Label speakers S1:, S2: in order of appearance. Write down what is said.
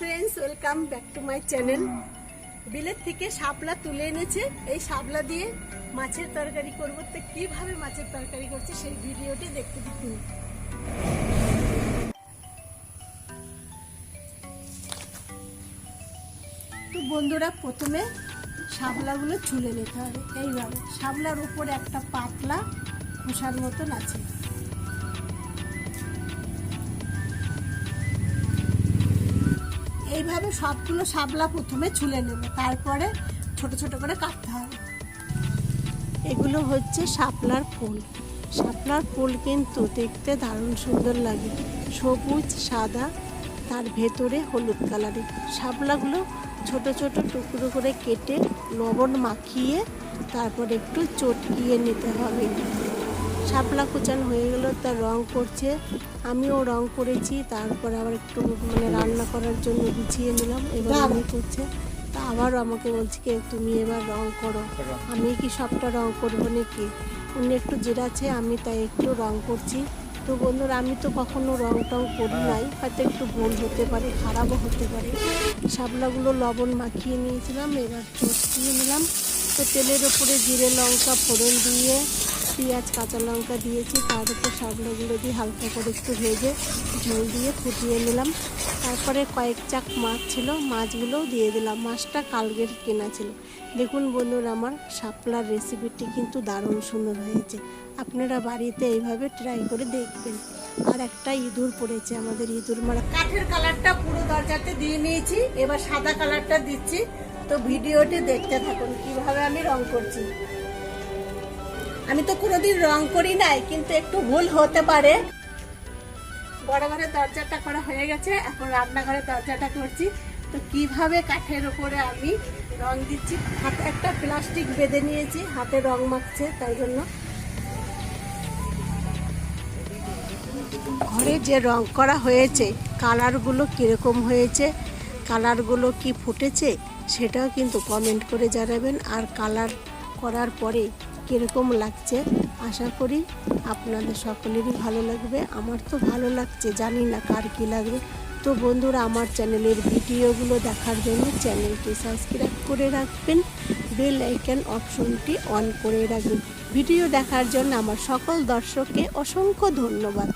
S1: Friends welcome back to my channel বিলের থেকে শাপলা তুলে এনেছে। এই শাপলা দিয়ে মাছের তরকারি করব। তো কীভাবে মাছের তরকারি করছে সেই ভিডিওটি দেখতে দেখুন তো বন্ধুরা, প্রথমে শাপলাগুলো ছুলে নিতে হবে। এইভাবে। শাপলার উপরে একটা পাতলা খোসার মতন আছে। এইভাবে সবগুলো শাপলা প্রথমে ছুলে নেব, তারপরে ছোট ছোট করে কাটতে হবে। এগুলো হচ্ছে শাপলার ফুল। শাপলার ফুল কিন্তু দেখতে দারুণ সুন্দর লাগে। সবুজ, সাদা, তার ভেতরে হলুদ কালারের। শাপলাগুলো ছোট ছোট টুকরো করে কেটে লবণ মাখিয়ে তারপর একটু চটকিয়ে নিতে হবে। শাপলা কুচান হয়ে গেল তার রং করছে আমিও রং করেছি তারপর আবার একটু মানে রান্না করার জন্য গুছিয়ে নিলাম এবার আমি করছে। তা আবার আমাকে বলছে কি তুমি এবার রং করো। আমি কি সবটা রং করব নাকি? উনি একটু জেরাছে আমি তাই একটু রং করছি। তো বন্ধুরা আমি তো কখনো রং টং করি নাই হয়তো একটু ভুল হতে পারে খারাপও হতে পারে। শাপলাগুলো লবণ মাখিয়ে নিয়েছিলাম এবার চটকিয়ে নিলাম। তো তেলের ওপরে জিরে লঙ্কা ফোড়ন দিয়ে পেঁয়াজ, কাঁচা লঙ্কা দিয়েছি, তার উপর শাপলাগুলো দিয়ে হালকা করে একটু ভেজে ঝোল দিয়ে ফুটিয়ে নিলাম। তারপরে কয়েক চাক মাছ ছিল, মাছগুলোও দিয়ে দিলাম। মাছটা কালগের কেনা ছিল। দেখুন বন্ধুরা, আমার শাপলার রেসিপিটি কিন্তু দারুণ সুন্দর হয়েছে। আপনারা বাড়িতে এইভাবে ট্রাই করে দেখবেন। আর একটা ইঁদুর পড়েছে আমাদের ইঁদুর মারা। কাঠের কালারটা পুরো দরজাতে দিয়ে নিয়েছি, এবার সাদা কালারটা দিচ্ছি। তো ভিডিওটি দেখতে থাকুন, কীভাবে আমি রং করছি। আমি তো কোনোদিন রং করি নাই, কিন্তু একটু ভুল হতে পারে। বড় ঘরের দরজাটা করা হয়ে গেছে, এখন রান্নাঘরের দরজাটা করছি তো কীভাবে কাঠের উপরে আমি রং দিচ্ছি? হাতে একটা প্লাস্টিক বেঁধে নিয়েছি, হাতে রং মাখছে, তাই জন্য। ঘরে যে রং করা হয়েছে, কালারগুলো কীরকম হয়েছে, কালারগুলো কি ফুটেছে, সেটাও কিন্তু কমেন্ট করে জানাবেন। আর কালার করার পরে কীরকম লাগছে, আশা করি আপনাদের সকলেরই ভালো লাগবে। আমার তো ভালো লাগছে, জানি না কার কী লাগবে। তো বন্ধুরা, আমার চ্যানেলের ভিডিওগুলো দেখার জন্য চ্যানেলটি সাবস্ক্রাইব করে রাখবেন, বেল আইকন অপশনটি অন করে রাখবেন। ভিডিও দেখার জন্য আমার সকল দর্শককে অসংখ্য ধন্যবাদ।